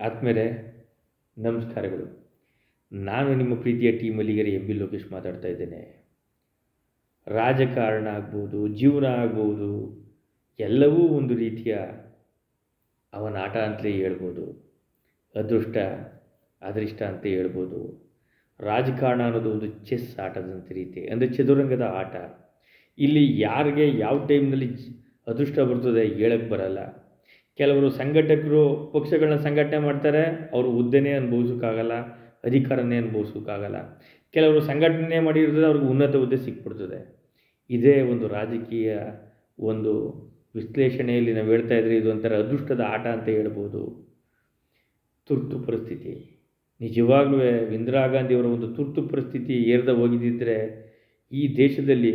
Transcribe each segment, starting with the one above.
ಆದಮೇಲೆ ನಮಸ್ಕಾರಗಳು. ನಾನು ನಿಮ್ಮ ಪ್ರೀತಿಯ team Malligere M B Lokesh ಮಾತಾಡ್ತಾ ಇದ್ದೇನೆ. ರಾಜಕಾರಣ ಆಗ್ಬೋದು, ಜೀವನ ಆಗ್ಬೋದು, ಎಲ್ಲವೂ ಒಂದು ರೀತಿಯ ಅವನ ಆಟ ಅಂತಲೇ ಹೇಳ್ಬೋದು. ಅದೃಷ್ಟ ಅದೃಷ್ಟ ಅಂತ ಹೇಳ್ಬೋದು. ರಾಜಕಾರಣ ಅನ್ನೋದು ಒಂದು ಚೆಸ್ ಆಟದಂತೆ ರೀತಿ, ಅಂದರೆ ಚದುರಂಗದ ಆಟ. ಇಲ್ಲಿ ಯಾರಿಗೆ ಯಾವ ಟೈಮ್ನಲ್ಲಿ ಅದೃಷ್ಟ ಬರ್ತದೆ ಹೇಳಕ್ಕೆ ಬರಲ್ಲ. ಕೆಲವರು ಸಂಘಟಕರು, ಪಕ್ಷಗಳನ್ನ ಸಂಘಟನೆ ಮಾಡ್ತಾರೆ, ಅವರು ಹುದ್ದೆನೇ ಅನುಭವಿಸೋಕ್ಕಾಗಲ್ಲ, ಅಧಿಕಾರನೇ ಅನುಭವಿಸೋಕ್ಕಾಗಲ್ಲ. ಕೆಲವರು ಸಂಘಟನೆ ಮಾಡಿರ್ತದೆ ಅವ್ರಿಗೆ ಉನ್ನತ ಹುದ್ದೆ ಸಿಕ್ಬಿಡ್ತದೆ. ಇದೇ ಒಂದು ರಾಜಕೀಯ ಒಂದು ವಿಶ್ಲೇಷಣೆಯಲ್ಲಿ ನಾವು ಹೇಳ್ತಾ ಇದ್ರೆ ಇದು ಒಂಥರ ಅದೃಷ್ಟದ ಆಟ ಅಂತ ಹೇಳ್ಬೋದು. ತುರ್ತು ಪರಿಸ್ಥಿತಿ. ನಿಜವಾಗ್ಲೂ ಇಂದಿರಾ ಗಾಂಧಿಯವರ ಒಂದು ತುರ್ತು ಪರಿಸ್ಥಿತಿ ಏರ್ದ ಹೋಗಿದ್ದಿದ್ರೆ ಈ ದೇಶದಲ್ಲಿ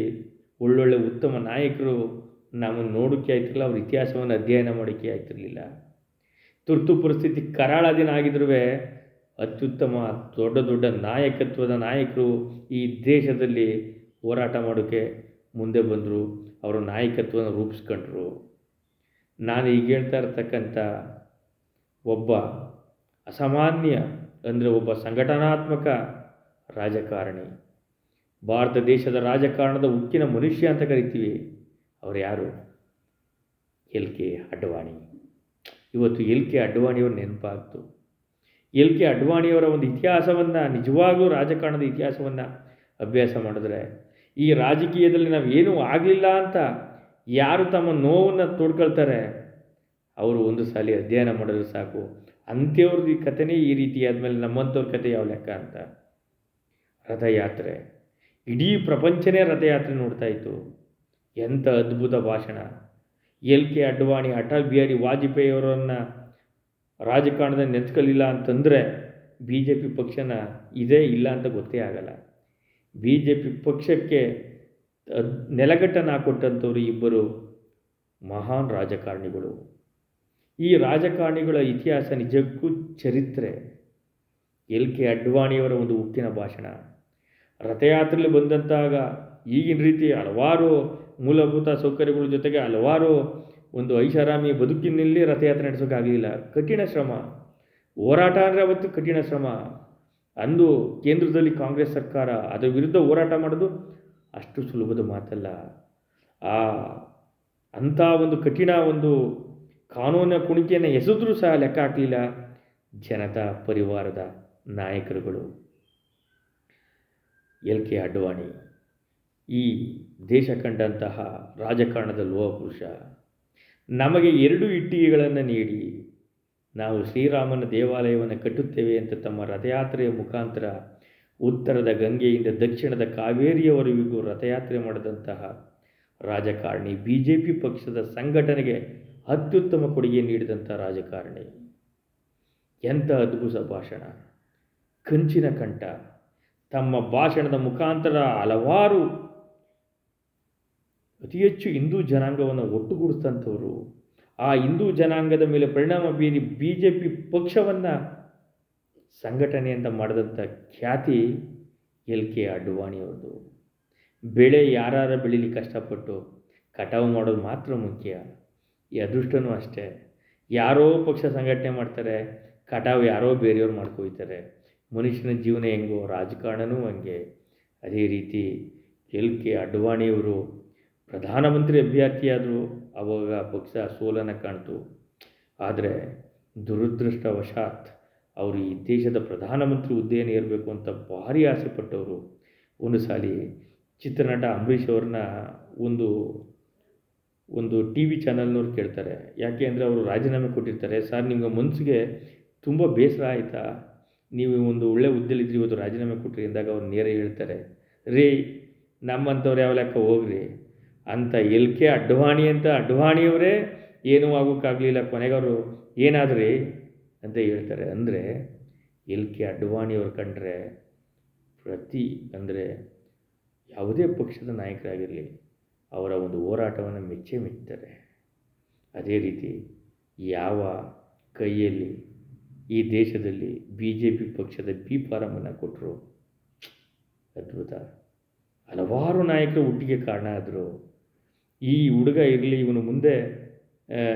ಒಳ್ಳೊಳ್ಳೆ ಉತ್ತಮ ನಾಯಕರು ನಮ್ಮನ್ನು ನೋಡೋಕ್ಕೆ ಆಯ್ತಿರಲಿಲ್ಲ, ಅವ್ರ ಇತಿಹಾಸವನ್ನು ಅಧ್ಯಯನ ಮಾಡೋಕ್ಕೆ ಆಯ್ತಿರಲಿಲ್ಲ. ತುರ್ತು ಪರಿಸ್ಥಿತಿ ಕರಾಳ ದಿನ ಆಗಿದ್ರೂ ಅತ್ಯುತ್ತಮ, ದೊಡ್ಡ ದೊಡ್ಡ ನಾಯಕತ್ವದ ನಾಯಕರು ಈ ದೇಶದಲ್ಲಿ ಹೋರಾಟ ಮಾಡೋಕ್ಕೆ ಮುಂದೆ ಬಂದರು, ಅವರ ನಾಯಕತ್ವನ ರೂಪಿಸ್ಕೊಂಡ್ರು. ನಾನು ಈಗ ಹೇಳ್ತಾ ಇರ್ತಕ್ಕಂಥ ಒಬ್ಬ ಅಸಾಮಾನ್ಯ ಅಂದರೆ ಒಬ್ಬ ಸಂಘಟನಾತ್ಮಕ ರಾಜಕಾರಣಿ. ಭಾರತ ದೇಶದ ರಾಜಕಾರಣದ ಉಕ್ಕಿನ ಮನುಷ್ಯ ಅಂತ ಕರಿತೀವಿ. ಅವ್ರು ಯಾರು? L K Advani. ಇವತ್ತು ಎಲ್ ಕೆ ಅಡ್ವಾಣಿಯವ್ರ ನೆನಪಾಗ್ತು. ಎಲ್ ಕೆ ಅಡ್ವಾಣಿಯವರ ಒಂದು ಇತಿಹಾಸವನ್ನು, ನಿಜವಾಗ್ಲೂ ರಾಜಕಾರಣದ ಇತಿಹಾಸವನ್ನು ಅಭ್ಯಾಸ ಮಾಡಿದ್ರೆ, ಈ ರಾಜಕೀಯದಲ್ಲಿ ನಾವು ಏನೂ ಆಗಲಿಲ್ಲ ಅಂತ ಯಾರು ತಮ್ಮ ನೋವನ್ನು ತೋಡ್ಕೊಳ್ತಾರೆ, ಅವರು ಒಂದು ಸಾಲಿ ಅಧ್ಯಯನ ಮಾಡಿದ್ರೆ ಸಾಕು. ಅಂತ್ಯವ್ರದ್ದು ಈ ಕಥೆನೇ ಈ ರೀತಿ ಆದಮೇಲೆ ನಮ್ಮಂಥವ್ರ ಕತೆ ಯಾವ ಲೆಕ್ಕ ಅಂತ. ರಥಯಾತ್ರೆ. ಇಡೀ ಪ್ರಪಂಚನೇ ರಥಯಾತ್ರೆ ನೋಡ್ತಾ ಇತ್ತು. ಎಂಥ ಅದ್ಭುತ ಭಾಷಣ. ಎಲ್ ಕೆ ಅಡ್ವಾಣಿ, ಅಟಲ್ ಬಿಹಾರಿ ವಾಜಪೇಯಿಯವರನ್ನು ರಾಜಕಾರಣದಲ್ಲಿ ನೆಚ್ಕಲಿಲ್ಲ ಅಂತಂದರೆ ಬಿ ಜೆ ಪಿ ಪಕ್ಷನ ಇದೇ ಇಲ್ಲ ಅಂತ ಗೊತ್ತೇ ಆಗಲ್ಲ. ಬಿ ಜೆ ಪಿ ಪಕ್ಷಕ್ಕೆ ನೆಲಗಟ್ಟನ ನೆಲಗಟ್ಟನ್ನು ಹಾಕೊಟ್ಟಂಥವ್ರು ಇಬ್ಬರು ಮಹಾನ್ ರಾಜಕಾರಣಿಗಳು. ಈ ರಾಜಕಾರಣಿಗಳ ಇತಿಹಾಸ ನಿಜಕ್ಕೂ ಚರಿತ್ರೆ. ಎಲ್ ಕೆ ಅಡ್ವಾಣಿಯವರ ಒಂದು ಉಕ್ಕಿನ ಭಾಷಣ. ರಥಯಾತ್ರೆಯಲ್ಲಿ ಬಂದಂತಾಗ ಈಗಿನ ರೀತಿ ಹಲವಾರು ಮೂಲಭೂತ ಸೌಕರ್ಯಗಳ ಜೊತೆಗೆ ಹಲವಾರು ಒಂದು ಐಷಾರಾಮಿ ಬದುಕಿನಲ್ಲಿ ರಥಯಾತ್ರೆ ನಡೆಸೋಕ್ಕಾಗಲಿಲ್ಲ. ಕಠಿಣ ಶ್ರಮ. ಹೋರಾಟ ಅಂದರೆ ಅವತ್ತು ಕಠಿಣ ಶ್ರಮ. ಅಂದು ಕೇಂದ್ರದಲ್ಲಿ ಕಾಂಗ್ರೆಸ್ ಸರ್ಕಾರ ಅದರ ವಿರುದ್ಧ ಹೋರಾಟ ಮಾಡೋದು ಅಷ್ಟು ಸುಲಭದ ಮಾತಲ್ಲ. ಆ ಅಂಥ ಒಂದು ಕಠಿಣ ಒಂದು ಕಾನೂನಿನ ಕುಣಿಕೆಯನ್ನು ಎಸೆದ್ರೂ ಸಹ ಲೆಕ್ಕ ಹಾಕಲಿಲ್ಲ ಜನತಾ, ಪರಿವಾರದ ನಾಯಕರುಗಳು. L K Advani. ಈ ದೇಶ ಕಂಡಂತಹ ರಾಜಕಾರಣದ ಲೋಹಪುರುಷ. ನಮಗೆ ಎರಡು ಇಟ್ಟಿಗೆಗಳನ್ನು ನೀಡಿ. ನಾವು ಶ್ರೀರಾಮನ ದೇವಾಲಯವನ್ನು ಕಟ್ಟುತ್ತೇವೆ ಅಂತ ತಮ್ಮ ರಥಯಾತ್ರೆಯ ಮುಖಾಂತರ ಉತ್ತರದ ಗಂಗೆಯಿಂದ ದಕ್ಷಿಣದ ಕಾವೇರಿಯವರೆಗೂ ರಥಯಾತ್ರೆ ಮಾಡಿದಂತಹ ರಾಜಕಾರಣಿ ಬಿ ಜೆ ಪಿ ಪಕ್ಷದ ಸಂಘಟನೆಗೆ ಅತ್ಯುತ್ತಮ ಕೊಡುಗೆ ನೀಡಿದಂಥ ರಾಜಕಾರಣಿ. ಎಂಥ ಅದ್ಭುತ ಭಾಷಣ. ಕಂಚಿನ ಕಂಠ. ತಮ್ಮ ಭಾಷಣದ ಮುಖಾಂತರ ಹಲವಾರು ಅತಿ ಹೆಚ್ಚು ಹಿಂದೂ ಜನಾಂಗವನ್ನು ಒಟ್ಟುಗೂಡಿಸಿದಂಥವರು, ಆ ಹಿಂದೂ ಜನಾಂಗದ ಮೇಲೆ ಪರಿಣಾಮ ಬೀರಿ ಬಿ ಜೆ ಪಿ ಪಕ್ಷವನ್ನು ಸಂಘಟನೆಯಿಂದ ಮಾಡಿದಂಥ ಖ್ಯಾತಿ ಎಲ್ ಕೆ ಅಡ್ವಾಣಿಯವ್ರದ್ದು. ಬೆಳೆ ಯಾರು ಬೆಳೀಲಿ ಕಷ್ಟಪಟ್ಟು ಕಟಾವು ಮಾಡೋದು ಮಾತ್ರ ಮುಖ್ಯ. ಈ ಅದೃಷ್ಟನೂ ಅಷ್ಟೇ. ಯಾರೋ ಪಕ್ಷ ಸಂಘಟನೆ ಮಾಡ್ತಾರೆ, ಕಟಾವು ಯಾರೋ ಬೇರೆಯವ್ರು ಮಾಡ್ಕೊಯ್ತಾರೆ. ಮನುಷ್ಯನ ಜೀವನ ಹೆಂಗೋ, ರಾಜಕಾರಣನೂ ಹಂಗೆ. ಅದೇ ರೀತಿ ಎಲ್ ಕೆ ಅಡ್ವಾಣಿಯವರು ಪ್ರಧಾನಮಂತ್ರಿ ಅಭ್ಯರ್ಥಿಯಾದರು ಆವಾಗ ಪಕ್ಷ ಸೋಲನ್ನು ಕಾಣ್ತು. ಆದರೆ ದುರದೃಷ್ಟವಶಾತ್ ಅವರು ಈ ದೇಶದ ಪ್ರಧಾನಮಂತ್ರಿ ಹುದ್ದೆಯನ್ನು ಇರಬೇಕು ಅಂತ ಭಾರಿ ಆಸೆ ಪಟ್ಟವರು. ಒಂದು ಸಾಲಿ ಚಿತ್ರನಟ ಅಂಬರೀಷ್ ಅವ್ರನ್ನ ಒಂದು ಒಂದು ಟಿ ವಿ ಚಾನಲ್ನವ್ರು ಕೇಳ್ತಾರೆ. ಯಾಕೆ ಅಂದರೆ ಅವರು ರಾಜೀನಾಮೆ ಕೊಟ್ಟಿರ್ತಾರೆ. ಸರ್, ನಿಮಗೆ ಮನಸ್ಸಿಗೆ ತುಂಬ ಬೇಸರ ಆಯಿತಾ? ನೀವು ಒಂದು ಒಳ್ಳೆ ಹುದ್ದೆಲಿದ್ರಿ ಇವತ್ತು ರಾಜೀನಾಮೆ ಕೊಟ್ಟರೆ ಅಂದಾಗ ಅವ್ರು ನೇರ ಹೇಳ್ತಾರೆ, ರೀ, ನಮ್ಮಂಥವ್ರು ಯಾವ ಲೆಕ್ಕ ಹೋಗ್ರಿ? ಅಂತ ಎಲ್ ಕೆ ಅಡ್ವಾಣಿ ಅಂತ, ಅಡ್ವಾಣಿಯವರೇ ಏನೂ ಆಗೋಕ್ಕಾಗಲಿಲ್ಲ ಕೊನೆಗವರು ಏನಾದ್ರಿ ಅಂತ ಹೇಳ್ತಾರೆ. ಅಂದರೆ ಎಲ್ ಕೆ ಅಡ್ವಾಣಿಯವ್ರು ಕಂಡ್ರೆ ಪ್ರತಿ ಅಂದರೆ ಯಾವುದೇ ಪಕ್ಷದ ನಾಯಕರಾಗಿರಲಿ ಅವರ ಒಂದು ಹೋರಾಟವನ್ನು ಮೆಚ್ಚೇ ಮೆಚ್ಚುತ್ತಾರೆ. ಅದೇ ರೀತಿ ಯಾವ ಕೈಯಲ್ಲಿ ಈ ದೇಶದಲ್ಲಿ ಬಿ ಜೆ ಪಿ ಪಕ್ಷದ ಬಿ ಫಾರಮನ್ನು ಕೊಟ್ಟರು ಅದ್ಭುತ. ಹಲವಾರು ನಾಯಕರು ಹುಟ್ಟಿಗೆ ಕಾರಣ ಆದರು. ಈ ಹುಡುಗ ಇರಲಿ, ಇವನು ಮುಂದೆ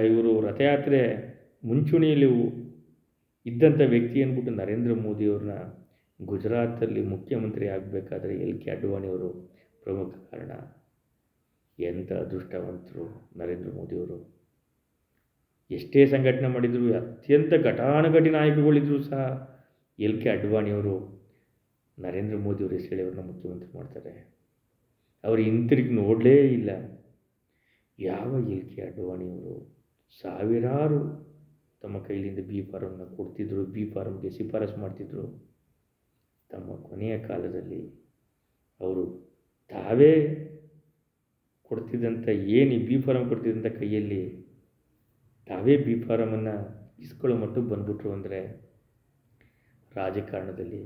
ಇವರು ರಥಯಾತ್ರೆ ಮುಂಚೂಣಿಯಲ್ಲಿ ಇದ್ದಂಥ ವ್ಯಕ್ತಿ ಅಂದ್ಬಿಟ್ಟು ನರೇಂದ್ರ ಮೋದಿಯವ್ರನ್ನ ಗುಜರಾತಲ್ಲಿ ಮುಖ್ಯಮಂತ್ರಿ ಆಗಬೇಕಾದ್ರೆ ಎಲ್ ಕೆ ಅಡ್ವಾಣಿಯವರು ಪ್ರಮುಖ ಕಾರಣ. ಎಂಥ ಅದೃಷ್ಟವಂತರು ನರೇಂದ್ರ ಮೋದಿಯವರು ಎಷ್ಟೇ ಸಂಘಟನೆ ಮಾಡಿದರೂ ಅತ್ಯಂತ ಘಟಾನುಘಟಿ ನಾಯಕಗಳಿದ್ದರೂ ಸಹ ಎಲ್ ಕೆ ಅಡ್ವಾಣಿಯವರು ನರೇಂದ್ರ ಮೋದಿಯವರು ಹೆಸರು ಅವ್ರನ್ನ ಮುಖ್ಯಮಂತ್ರಿ ಮಾಡ್ತಾರೆ. ಅವರು ಹಿಂತಿರುಗಿ ನೋಡಲೇ ಇಲ್ಲ. ಯಾವ ಎಲ್ ಕೆ ಅಡ್ವಾಣಿಯವರು ಸಾವಿರಾರು ತಮ್ಮ ಕೈಲಿಂದ ಬಿ ಫಾರಮ್ನ ಕೊಡ್ತಿದ್ರು, ಬಿ ಫಾರಮ್ಗೆ ಶಿಫಾರಸು ಮಾಡ್ತಿದ್ರು. ತಮ್ಮ ಕೊನೆಯ ಕಾಲದಲ್ಲಿ ಅವರು ತಾವೇ ಕೊಡ್ತಿದ್ದಂಥ ಏನು ಬಿ ಫಾರಮ್ ಕೊಡ್ತಿದ್ದಂಥ ಕೈಯಲ್ಲಿ ತಾವೇ ಬಿ ಫಾರಮನ್ನು ಇಸ್ಕೊಳ್ಳೋ ಮಟ್ಟಕ್ಕೆ ಬಂದ್ಬಿಟ್ರು ಅಂದರೆ ರಾಜಕಾರಣದಲ್ಲಿ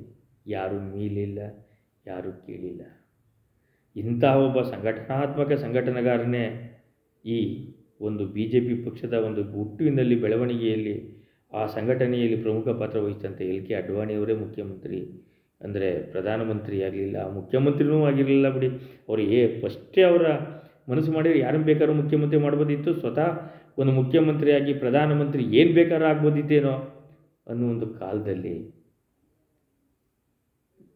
ಯಾರೂ ಮೀಲಿಲ್ಲ, ಯಾರೂ ಕೀಳಿಲ್ಲ. ಇಂತಹ ಒಬ್ಬ ಸಂಘಟನಾತ್ಮಕ ಸಂಘಟನೆಗಾರನೇ ಈ ಒಂದು ಬಿ ಜೆ ಪಿ ಪಕ್ಷದ ಒಂದು ಹುಟ್ಟುವಿನಲ್ಲಿ ಬೆಳವಣಿಗೆಯಲ್ಲಿ ಆ ಸಂಘಟನೆಯಲ್ಲಿ ಪ್ರಮುಖ ಪಾತ್ರ ವಹಿಸಿದಂಥ ಎಲ್ ಕೆ ಅಡ್ವಾಣಿಯವರೇ ಮುಖ್ಯಮಂತ್ರಿ ಅಂದರೆ ಪ್ರಧಾನಮಂತ್ರಿ ಆಗಲಿಲ್ಲ, ಮುಖ್ಯಮಂತ್ರಿನೂ ಆಗಿರಲಿಲ್ಲ ಬಿಡಿ. ಅವರು ಏ ಫಸ್ಟೇ ಅವರ ಮನಸ್ಸು ಮಾಡಿದರೆ ಯಾರನ್ನು ಬೇಕಾದ್ರೂ ಮುಖ್ಯಮಂತ್ರಿ ಮಾಡ್ಬೋದಿತ್ತು. ಸ್ವತಃ ಒಂದು ಮುಖ್ಯಮಂತ್ರಿಯಾಗಿ ಪ್ರಧಾನಮಂತ್ರಿ ಏನು ಬೇಕಾದ್ರೂ ಆಗ್ಬೋದಿತ್ತೇನೋ ಅನ್ನೋ ಒಂದು ಕಾಲದಲ್ಲಿ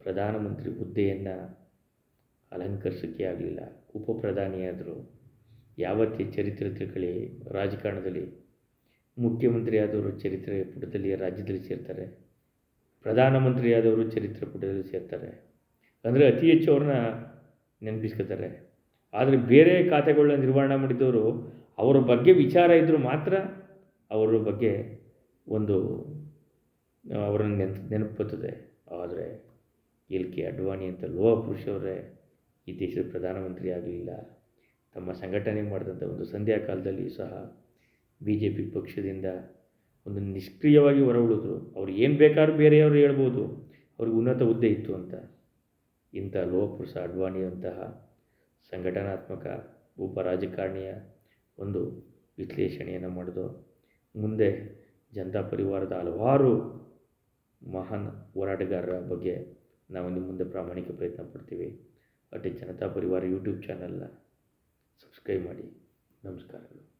ಪ್ರಧಾನಮಂತ್ರಿ ಹುದ್ದೆಯನ್ನು ಅಲಂಕರಿಸೋಕ್ಕೆ ಆಗಲಿಲ್ಲ. ಉಪ ಪ್ರಧಾನಿಯಾದರು ಯಾವತ್ತೇ ಚರಿತ್ರೆ ತಿಳ್ಕೊಳ್ಳಿ, ರಾಜಕಾರಣದಲ್ಲಿ ಮುಖ್ಯಮಂತ್ರಿ ಆದವರು ಚರಿತ್ರೆ ಪುಟದಲ್ಲಿ ರಾಜ್ಯದಲ್ಲಿ ಸೇರ್ತಾರೆ ಪ್ರಧಾನಮಂತ್ರಿ ಆದವರು ಚರಿತ್ರೆ ಪುಟದಲ್ಲಿ ಸೇರ್ತಾರೆ. ಅಂದರೆ ಅತಿ ಹೆಚ್ಚು ಅವ್ರನ್ನ ನೆನಪಿಸ್ಕೋತಾರೆ. ಆದರೆ ಬೇರೆ ಖಾತೆಗಳನ್ನ ನಿರ್ವಹಣೆ ಮಾಡಿದವರು ಅವರ ಬಗ್ಗೆ ವಿಚಾರ ಇದ್ದರೂ ಮಾತ್ರ ಅವರ ಬಗ್ಗೆ ಒಂದು ಅವರನ್ನು ನೆನಪು ನೆನಪು ಬರ್ತದೆ ಆದರೆ ಎಲ್ ಕೆ ಅಡ್ವಾಣಿ ಅಂತ ಲೋಹ ಪುರುಷವರೇ ಈ ದೇಶದ ಪ್ರಧಾನಮಂತ್ರಿ ಆಗಲಿಲ್ಲ ತಮ್ಮ ಸಂಘಟನೆ ಮಾಡಿದಂಥ ಒಂದು ಸಂಧ್ಯಾ ಕಾಲದಲ್ಲಿ ಸಹ ಬಿ ಜೆ ಪಿ ಪಕ್ಷದಿಂದ ಒಂದು ನಿಷ್ಕ್ರಿಯವಾಗಿ ಹೊರ ಉಳಿದ್ರು. ಅವ್ರು ಏನು ಬೇಕಾದ್ರೂ ಬೇರೆಯವರು ಹೇಳ್ಬೋದು. ಅವ್ರಿಗೆ ಉನ್ನತ ಹುದ್ದೆ ಇತ್ತು ಅಂತ. ಇಂಥ ಲೋಹ ಪುರುಷ ಅಡ್ವಾಣಿಯಂತಹ ಸಂಘಟನಾತ್ಮಕ ಒಬ್ಬ ರಾಜಕಾರಣಿಯ ಒಂದು ವಿಶ್ಲೇಷಣೆಯನ್ನು ಮಾಡಿದ್ರು. ಮುಂದೆ ಜನತಾ ಪರಿವಾರದ ಹಲವಾರು ಮಹಾನ್ ಹೋರಾಟಗಾರರ ಬಗ್ಗೆ ನಾವು ನಿಮ್ಮ ಮುಂದೆ ಪ್ರಾಮಾಣಿಕ ಪ್ರಯತ್ನ ಪಡ್ತೀವಿ. ಅಟ್ ಜನತಾ ಪರಿವಾರ ಯೂಟ್ಯೂಬ್ ಚಾನಲ್ನ ಸಬ್ಸ್ಕ್ರೈಬ್ ಮಾಡಿ. ನಮಸ್ಕಾರಗಳು.